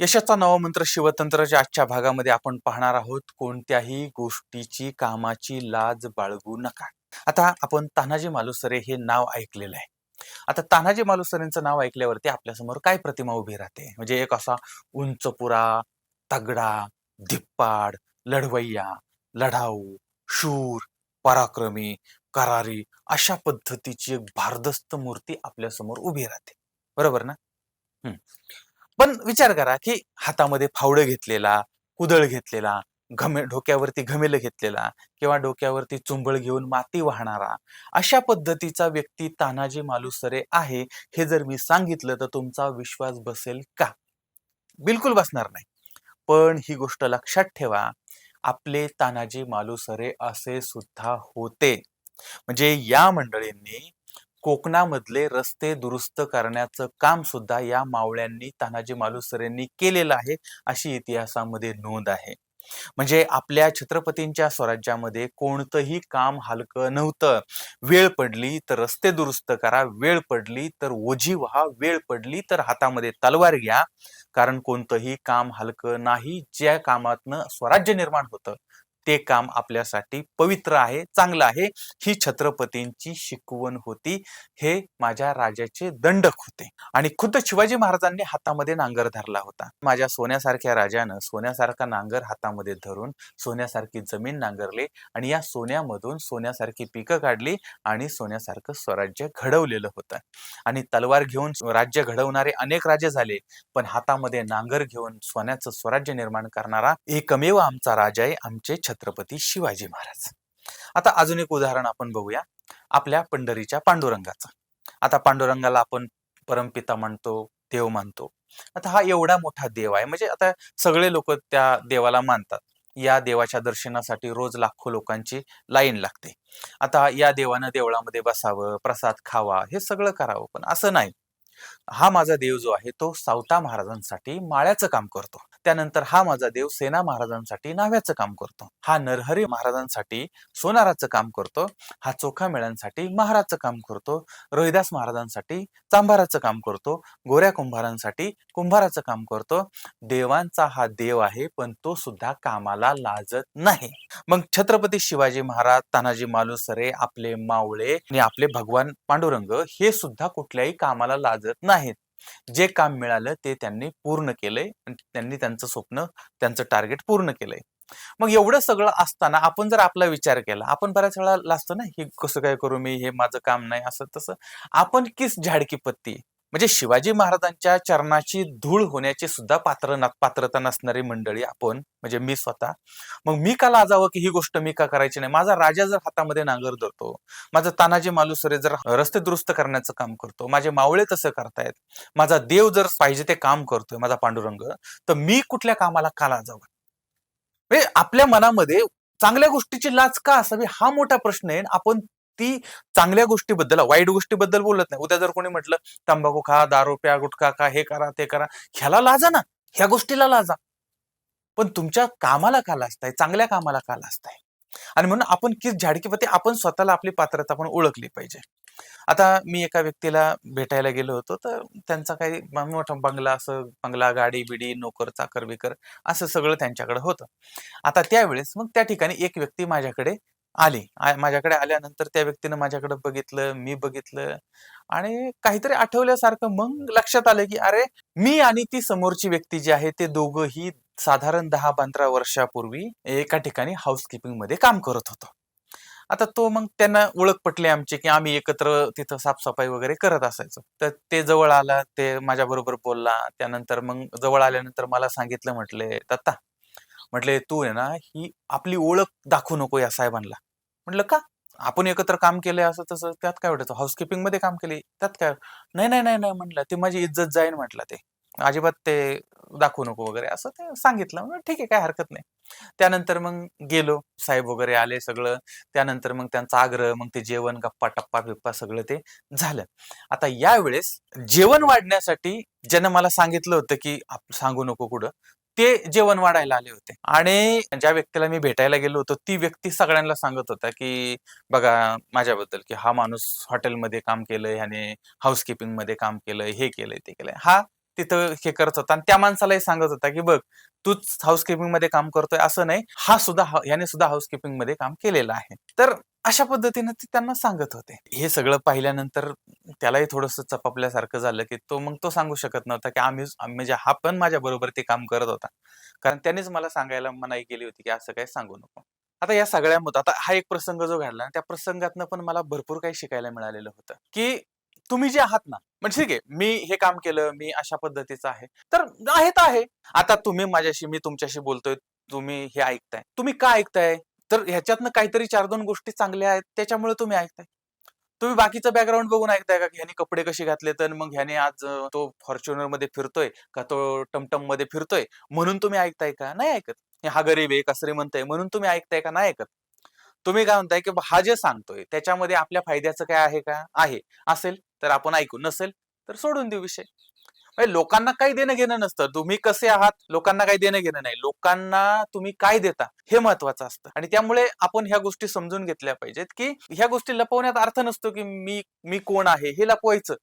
यशाचा नवमंत्र शिवतंत्राच्या आजच्या भागामध्ये आपण पाहणार आहोत कोणत्याही गोष्टीची कामाची लाज बाळगू नका. आता आपण तानाजी मालुसरे हे नाव ऐकलेलं आहे. आता तानाजी मालुसरेंचं नाव ऐकल्यावरती आपल्यासमोर काय प्रतिमा उभी राहते? म्हणजे एक असा उंचपुरा तगडा धिप्पाड लढवय्या लढाऊ शूर पराक्रमी करारी अशा पद्धतीची एक भारदस्त मूर्ती आपल्यासमोर उभी राहते. बरोबर ना? हम्म. पण विचार करा की हातामध्ये फावडं घेतलेला कुदळ घेतलेला घमे डोक्यावरती घमेल घेतलेला किंवा डोक्यावरती चुंबळ घेऊन माती वाहणारा अशा पद्धतीचा व्यक्ती तानाजी मालुसरे आहे हे जर मी सांगितलं तर तुमचा विश्वास बसेल का? बिलकुल बसणार नाही. पण ही गोष्ट लक्षात ठेवा आपले तानाजी मालुसरे असे सुद्धा होते. म्हणजे या मंडळींनी कोकणामधले रस्ते दुरुस्त करण्याचं काम सुद्धा या मावळ्यांनी तानाजी मालुसरेंनी केलेलं आहे अशी इतिहासामध्ये नोंद आहे. म्हणजे आपल्या छत्रपतींच्या स्वराज्यामध्ये कोणतंही काम हलकं नव्हतं. वेळ पडली तर रस्ते दुरुस्त करा वेळ पडली तर ओझी व्हा वेळ पडली तर हातामध्ये तलवार घ्या. कारण कोणतंही काम हलकं नाही ज्या कामातनं स्वराज्य निर्माण होतं ते काम आपल्यासाठी पवित्र आहे चांगलं आहे. ही छत्रपतींची शिकवण होती. हे माझ्या राजाचे दंडक होते. आणि खुद्द शिवाजी महाराजांनी हातामध्ये नांगर धरला होता. माझ्या सोन्यासारख्या राजानं सोन्यासारखा नांगर हातामध्ये धरून सोन्यासारखी जमीन नांगरली आणि या सोन्यामधून सोन्यासारखी पिकं काढली आणि सोन्यासारखं स्वराज्य घडवलेलं होतं. आणि तलवार घेऊन राज्य घडवणारे अनेक राजे झाले. पण हातामध्ये नांगर घेऊन सोन्याचं स्वराज्य निर्माण करणारा एकमेव आमचा राजा आहे आमचे छत्रपती शिवाजी महाराज. आता अजून एक उदाहरण आपण बघूया आपल्या पंढरीच्या पांडुरंगाचं. आता पांडुरंगाला आपण परमपिता म्हणतो देव मानतो आता हा एवढा मोठा देव आहे म्हणजे आता सगळे लोक त्या देवाला मानतात. या देवाच्या दर्शनासाठी रोज लाखो लोकांची लाईन लागते. आता या देवानं देवळामध्ये बसावं प्रसाद खावा हे सगळं करावं पण असं नाही. हा माझा देव जो आहे तो सावता महाराजांसाठी माळ्याचं काम करतो. त्यानंतर हा माझा देव सेना महाराजांसाठी नाव्याचं काम करतो. हा नरहरी महाराजांसाठी सोनाराचं काम करतो. हा चोखा मेळ्यांसाठी महाराजचं काम करतो. रोहिदास महाराजांसाठी चांभाराचं काम करतो. गोऱ्या कुंभारांसाठी कुंभाराचं काम करतो. देवांचा हा देव आहे पण तो सुद्धा कामाला लाजत नाही. मग छत्रपती शिवाजी महाराज तानाजी मालुसरे आपले मावळे आणि आपले भगवान पांडुरंग हे सुद्धा कुठल्याही कामाला लाजत नाहीत. जे काम मिळालं ते त्यांनी पूर्ण केलंय त्यांनी त्यांचं स्वप्न त्यांचं टार्गेट पूर्ण केलंय. मग एवढं सगळं असताना आपण जर आपला विचार केला आपण बऱ्याच वेळा लाजतो ना हे कसं काय करू मी? हे माझं काम नाही असं तसं आपण किस झाडकी पत्ती म्हणजे शिवाजी महाराजांच्या चरणाची धूळ होण्याची सुद्धा पात्र न- पात्रता नसणारी मंडळी आपण म्हणजे मी स्वतः. मग मी का लाजावं की ही गोष्ट मी का करायची नाही? माझा राजा जर हातामध्ये नांगर धरतो माझा तानाजी मालुसरे जर रस्ते दुरुस्त करण्याचं काम करतो माझे मावळे तसं करतायत माझा देव जर पाहिजे ते काम करतोय माझा पांडुरंग तर मी कुठल्या कामाला का लाजावं? म्हणजे आपल्या मनामध्ये चांगल्या गोष्टीची लाज का असावी? हा मोठा प्रश्न आहे आपण ती चांगल्या गोष्टीबद्दल वाईट गोष्टीबद्दल बोलत नाही. उद्या जर कोणी म्हटलं तंबाखू खा दारू प्या गुटखा खा हे करा ते करा ह्याला लाजा ना. ह्या गोष्टीला लाजा. पण तुमच्या कामाला का लाजताय? चांगल्या कामाला का लाजताय? आणि म्हणून आपण किस झाडकीपती आपण स्वतःला आपली पात्रता पण ओळखली पाहिजे. आता मी एका व्यक्तीला भेटायला गेलो होतो तर त्यांचा काही मोठा बंगला असं बंगला गाडी बिडी नोकर चाकर बिकर असं सगळं त्यांच्याकडे होतं. आता त्यावेळेस मग त्या ठिकाणी एक व्यक्ती माझ्याकडे आली. आ- माझ्याकडे आल्यानंतर त्या व्यक्तीनं माझ्याकडे बघितलं मी बघितलं आणि काहीतरी आठवल्यासारखं मग लक्षात आलं की अरे मी आणि ती समोरची व्यक्ती जी आहे ते दोघंही साधारण दहा पंधरा वर्षापूर्वी एका ठिकाणी हाऊसकीपिंगमध्ये काम करत होतो. आता तो मग त्यांना ओळख पटली आमची की आम्ही एकत्र तिथं साफसफाई वगैरे करत असायचो. तर ते जवळ आला ते माझ्या बरोबर बोलला त्यानंतर मग जवळ आल्यानंतर मला सांगितलं म्हटले दत्ता म्हटले तू आहे ना ही आपली ओळख दाखवू नको या साहेबांना म्हटलं का? आपण एकत्र काम केलंय असं तसं त्यात काय वाटायचं? हाऊसकीपिंगमध्ये काम केले त्यात काय? नाही नाही नाही नाही म्हटलं ते माझी इज्जत जाईन म्हटलं ते. अजिबात ते दाखवू नको वगैरे असं ते सांगितलं. ठीक आहे काय हरकत नाही. त्यानंतर मग गेलो साहेब वगैरे आले सगळं. त्यानंतर मग त्यांचा आग्रह मग ते जेवण गप्पा टप्पा बिप्पा सगळं ते झालं. आता यावेळेस जेवण वाढण्यासाठी ज्यानं मला सांगितलं होतं की आप- सांगू नको कुठं ते जेवण वाढायला आले होते. आणि ज्या व्यक्तीला मी भेटायला गेलो होतो ती व्यक्ती सगळ्यांना सांगत होता की बघा माझ्याबद्दल की हा माणूस हॉटेलमध्ये काम केलंय ह्याने हाऊसकीपिंगमध्ये काम केलंय हे केलंय ते केलंय. हा तिथं हे करत होता आणि त्या माणसालाही सांगत होता की बघ तूच हाऊसकीपिंगमध्ये काम करतोय असं नाही हा सुद्धा याने सुद्धा हाऊसकीपिंगमध्ये काम केलेलं आहे. तर अशा पद्धतीने ते त्यांना सांगत होते. हे सगळं पाहिल्यानंतर त्यालाही थोडस चपापल्यासारखं झालं की तो मग तो सांगू शकत नव्हता की आम्ही म्हणजे हा पण माझ्या बरोबर ते काम करत होता. कारण त्यानेच मला सांगायला मनाई केली होती की असं काही सांगू नको. आता या सगळ्या मुद्दा आता हा एक प्रसंग जो घडला त्या प्रसंगातनं पण मला भरपूर काही शिकायला मिळालेलं होतं की तुम्ही जे आहात ना म्हणजे ठीक आहे मी हे काम केलं मी अशा पद्धतीचं आहे. तर आहे तर आहे. आता तुम्ही माझ्याशी मी तुमच्याशी बोलतोय तुम्ही हे ऐकताय. तुम्ही का ऐकताय? तर ह्याच्यातनं काहीतरी चार दोन गोष्टी चांगल्या आहेत त्याच्यामुळे तुम्ही ऐकताय. तुम्ही बाकीचं बॅकग्राऊंड बघून ऐकताय का? की कपडे कसे घातले तर मग ह्याने आज तो फॉर्च्युनरमध्ये फिरतोय का तो टमटममध्ये फिरतोय? म्हणून तुम्ही ऐकताय का? नाही ऐकत. हा गरीब आहे का म्हणताय? म्हणून तुम्ही ऐकताय का? नाही ऐकत. तुम्ही काय म्हणताय की हा जे सांगतोय त्याच्यामध्ये आपल्या फायद्याचं काय आहे का? आहे. असेल तर आपण ऐकू. नसेल तर सोडून देऊ विषय. लोकांना काही देणं घेणं नसतं. तुम्ही कसे आहात? लोकांना काही देणं घेणं नाही. लोकांना तुम्ही काय देता हे महत्वाचं असतं. आणि त्यामुळे आपण ह्या गोष्टी समजून घेतल्या पाहिजेत की ह्या गोष्टी लपवण्यात अर्थ नसतो की मी मी कोण आहे हे लपवायचं.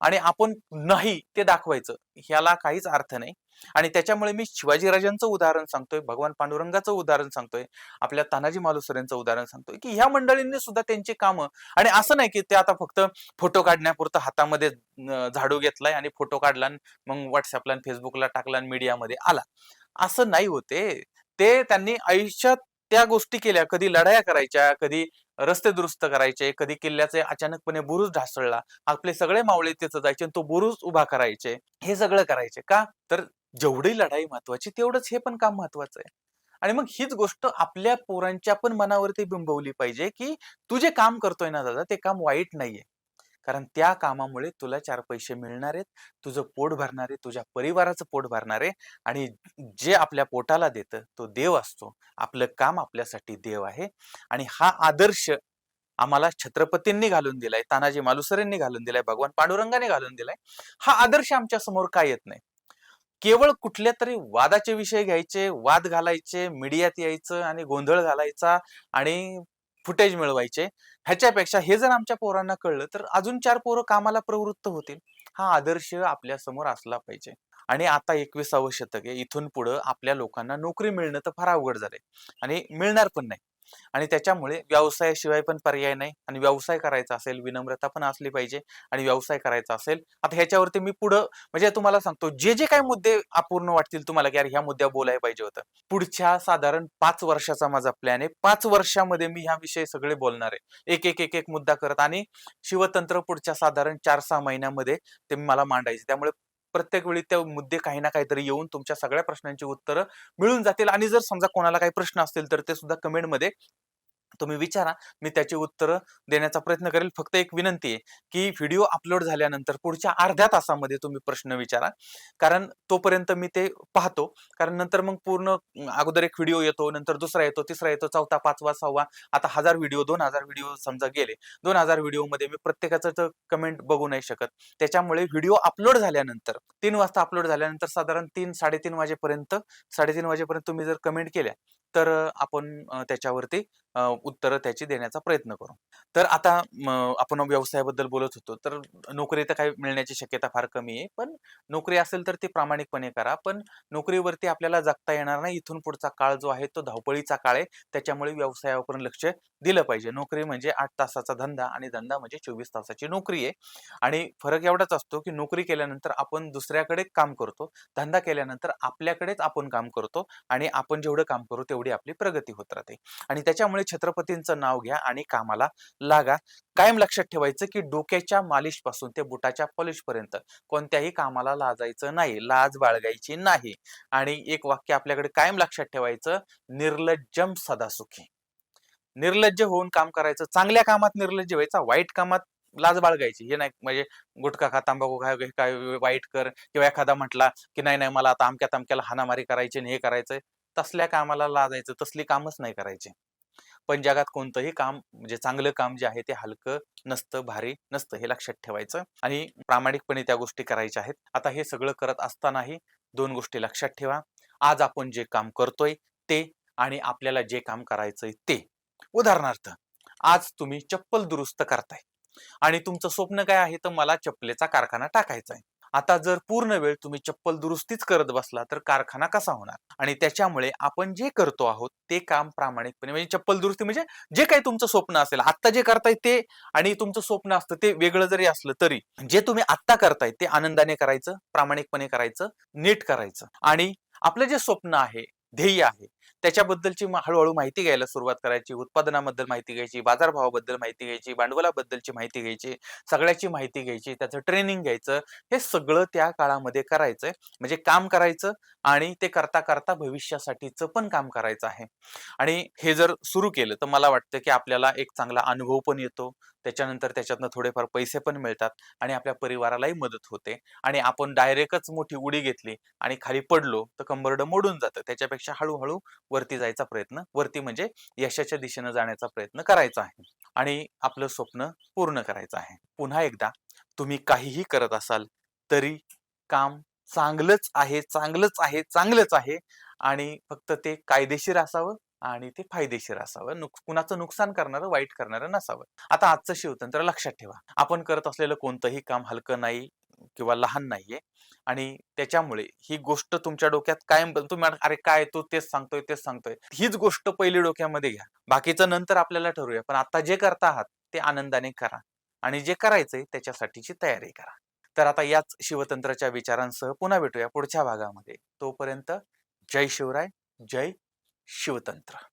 आणि आपण नाही ते दाखवायचं. ह्याला काहीच अर्थ नाही. आणि त्याच्यामुळे मी शिवाजीराजांचं उदाहरण सांगतोय भगवान पांडुरंगाचं उदाहरण सांगतोय आपल्या तानाजी मालुसरेंचं उदाहरण सांगतोय की ह्या मंडळींनी सुद्धा त्यांची कामं आणि असं नाही की ते आता फक्त फोटो काढण्यापुरतं हातामध्ये झाडू घेतलाय आणि फोटो काढला मग व्हॉट्सअपला आणि फेसबुकला टाकला मीडियामध्ये आला. असं नाही होते. ते त्यांनी आयुष्यात त्या गोष्टी केल्या. कधी लढाया करायच्या कधी रस्ते दुरुस्त करायचे कधी किल्ल्याचे अचानकपणे बुरुज ढासळला आपले सगळे मावळे तिथं जायचे आणि तो बुरुज उभा करायचे. हे सगळं करायचे का? तर जेवढी लढाई महत्वाची तेवढंच हे पण काम महत्वाचं आहे. आणि मग हीच गोष्ट आपल्या पोरांच्या पण मनावरती बिंबवली पाहिजे की तू जे काम करतोय ना दादा ते काम वाईट नाहीये. कारण त्या कामामुळे तुला चार पैसे मिळणार आहेत तुझं पोट भरणार आहे तुझ्या परिवाराचं पोट भरणार आहे आणि जे आपल्या पोटाला देतं तो देव असतो. आपलं काम आपल्यासाठी देव आहे. आणि हा आदर्श आम्हाला छत्रपतींनी घालून दिलाय तानाजी मालुसरेंनी घालून दिलाय भगवान पांडुरंगाने घालून दिलाय. हा आदर्श आमच्यासमोर काय येत नाही? केवळ कुठल्या तरी वादाचे विषय घ्यायचे वाद घालायचे मीडियात यायचं आणि गोंधळ घालायचा आणि फुटेज मिळवायचे. ह्याच्यापेक्षा हे जर आमच्या पोरांना कळलं तर अजून चार पोरं कामाला प्रवृत्त होतील. हा आदर्श आपल्यासमोर असला पाहिजे. आणि आता एकविसावं शतक आहे. इथून पुढं आपल्या लोकांना नोकरी मिळणं तर फार अवघड झालंय. आणि मिळणार पण नाही. आणि त्याच्यामुळे व्यवसायाशिवाय पण पर्याय नाही. आणि व्यवसाय करायचा असेल विनम्रता पण असली पाहिजे आणि व्यवसाय करायचा असेल आता ह्याच्यावरती मी पुढं म्हणजे तुम्हाला सांगतो जे जे काही मुद्दे अपूर्ण वाटतील तुम्हाला की अरे ह्या मुद्द्या बोलायला पाहिजे होतं. पुढच्या साधारण पाच वर्षाचा माझा प्लॅन आहे. पाच वर्षामध्ये मी ह्या विषयी सगळे बोलणार आहे. एक एक एक एक मुद्दा करत आणि शिवतंत्र पुढच्या साधारण चार सहा महिन्यामध्ये ते मला मांडायचे. त्यामुळे प्रत्येक वेळी त्या मुद्दे काही ना काहीतरी येऊन तुमच्या सगळ्या प्रश्नांची उत्तरं मिळून जातील आणि जर समजा कोणाला काही प्रश्न असतील तर ते सुद्धा कमेंटमध्ये तुम्ही विचारा मी त्याची उत्तरं देण्याचा प्रयत्न करेल. फक्त एक विनंती आहे की व्हिडिओ अपलोड झाल्यानंतर पुढच्या अर्ध्या तासामध्ये तुम्ही प्रश्न विचारा. कारण तोपर्यंत मी ते पाहतो. कारण नंतर मग पूर्ण अगोदर एक व्हिडिओ येतो नंतर दुसरा येतो तिसरा येतो चौथा पाचवा सहावा आता हजार व्हिडिओ दोन हजार व्हिडिओ समजा गेले. दोन हजार व्हिडिओमध्ये मी प्रत्येकाचं तर कमेंट बघू नाही शकत. त्याच्यामुळे व्हिडिओ अपलोड झाल्यानंतर तीन वाजता अपलोड झाल्यानंतर साधारण तीन साडेतीन वाजेपर्यंत साडेतीन वाजेपर्यंत तुम्ही जर कमेंट केल्या तर आपण त्याच्यावरती उत्तर त्याची देण्याचा प्रयत्न करू. तर आता आपण व्यवसायाबद्दल बोलत होतो तर नोकरी तर काही मिळण्याची शक्यता फार कमी आहे पण नोकरी असेल तर ती प्रामाणिकपणे करा पण नोकरीवरती आपल्याला जगता येणार नाही इथून पुढचा काळ जो आहे तो धावपळीचा काळ आहे त्याच्यामुळे व्यवसायावर लक्ष दिलं पाहिजे. नोकरी म्हणजे आठ तासाचा धंदा आणि धंदा म्हणजे चोवीस तासाची नोकरी आहे. आणि फरक एवढाच असतो की नोकरी केल्यानंतर आपण दुसऱ्याकडे काम करतो धंदा केल्यानंतर आपल्याकडेच आपण काम करतो आणि आपण जेवढं काम करू तेवढी आपली प्रगती होत राहते. आणि त्याच्यामुळे छत्रपतींचं नाव घ्या आणि कामाला लागा. कायम लक्षात ठेवायचं की डोक्याच्या मालिशपासून ते बुटाच्या पॉलिश पर्यंत कोणत्याही कामाला लाजायचं नाही लाज बाळगायची नाही. आणि एक वाक्य आपल्याकडे कायम लक्षात ठेवायचं निर्लज्जम सदासुखी. निर्लज्ज होऊन काम करायचं चांगल्या कामात निर्लज्ज व्हायचा वाईट कामात लाज बाळगायची. हे नाही म्हणजे गुटखा खा तांबाखू खा काय वाईट कर किंवा एखादा म्हटला की नाही नाही मला आता अमक्या तमक्याला हाणामारी करायची आणि हे करायचंय. तसल्या कामाला लाजायचं तसली कामच नाही करायची. पण जगात कोणतंही काम म्हणजे चांगलं काम जे आहे ते हलकं नसतं भारी नसतं हे लक्षात ठेवायचं. आणि प्रामाणिकपणे त्या गोष्टी करायच्या आहेत. आता हे सगळं करत असतानाही दोन गोष्टी लक्षात ठेवा. आज आपण जे काम करतोय ते आणि आपल्याला जे काम करायचंय ते. उदाहरणार्थ आज तुम्ही चप्पल दुरुस्त करताय आणि तुमचं स्वप्न काय आहे? तर मला चप्पलेचा कारखाना टाकायचा आहे आता जर पूर्ण वेळ तुम्ही चप्पल दुरुस्तीच करत बसला तर कारखाना कसा होणार? आणि त्याच्यामुळे आपण जे करतो आहोत ते काम प्रामाणिकपणे म्हणजे चप्पल दुरुस्ती म्हणजे जे काही तुमचं स्वप्न असेल आत्ता जे करताय ते आणि तुमचं स्वप्न असतं ते वेगळं जरी असलं तरी जे तुम्ही आत्ता करताय ते आनंदाने करायचं प्रामाणिकपणे करायचं नीट करायचं. आणि आपलं जे स्वप्न आहे ध्येय आहे त्याच्याबद्दलची हळूहळू माहिती घ्यायला सुरुवात करायची. उत्पादनाबद्दल माहिती घ्यायची बाजारभावाबद्दल माहिती घ्यायची भांडवलाबद्दलची माहिती घ्यायची सगळ्याची माहिती घ्यायची त्याचं ट्रेनिंग घ्यायचं हे सगळं त्या काळामध्ये करायचंय. म्हणजे काम करायचं आणि ते करता करता भविष्यासाठीचं पण काम करायचं आहे. आणि हे जर सुरू केलं तर मला वाटतं की आपल्याला एक चांगला अनुभव पण येतो. त्याच्यानंतर त्याच्यातनं थोडेफार पैसे पण मिळतात आणि आपल्या परिवारालाही मदत होते आणि आपण डायरेक्टच मोठी उडी घेतली आणि खाली पडलो तर कंबरडं मोडून जातं. त्याच्यापेक्षा हळूहळू वरती जायचा प्रयत्न वरती म्हणजे यशाच्या दिशेनं जाण्याचा प्रयत्न करायचा आहे आणि आपलं स्वप्न पूर्ण करायचं आहे. पुन्हा एकदा तुम्ही काहीही करत असाल तरी काम चांगलंच आहे चांगलंच आहे चांगलंच आहे आणि फक्त ते कायदेशीर असावं आणि ते फायदेशीर असावं. नुक कुणाचं नुकसान करणारं वाईट करणारं नसावं. आता आजचं शिवतंत्र लक्षात ठेवा. आपण करत असलेलं कोणतंही काम हलकं नाही किंवा लहान नाहीये आणि त्याच्यामुळे ही गोष्ट तुमच्या डोक्यात कायम तुम्ही अरे काय तो तेच सांगतोय तेच सांगतोय. हीच गोष्ट पहिली डोक्यामध्ये घ्या. बाकीचं नंतर आपल्याला ठरवूया. पण आता जे करता आहात ते आनंदाने करा आणि जे करायचंय त्याच्यासाठीची तयारी करा. तर आता याच शिवतंत्राच्या विचारांसह पुन्हा भेटूया पुढच्या भागामध्ये. तोपर्यंत जय शिवराय जय शिवतंत्र.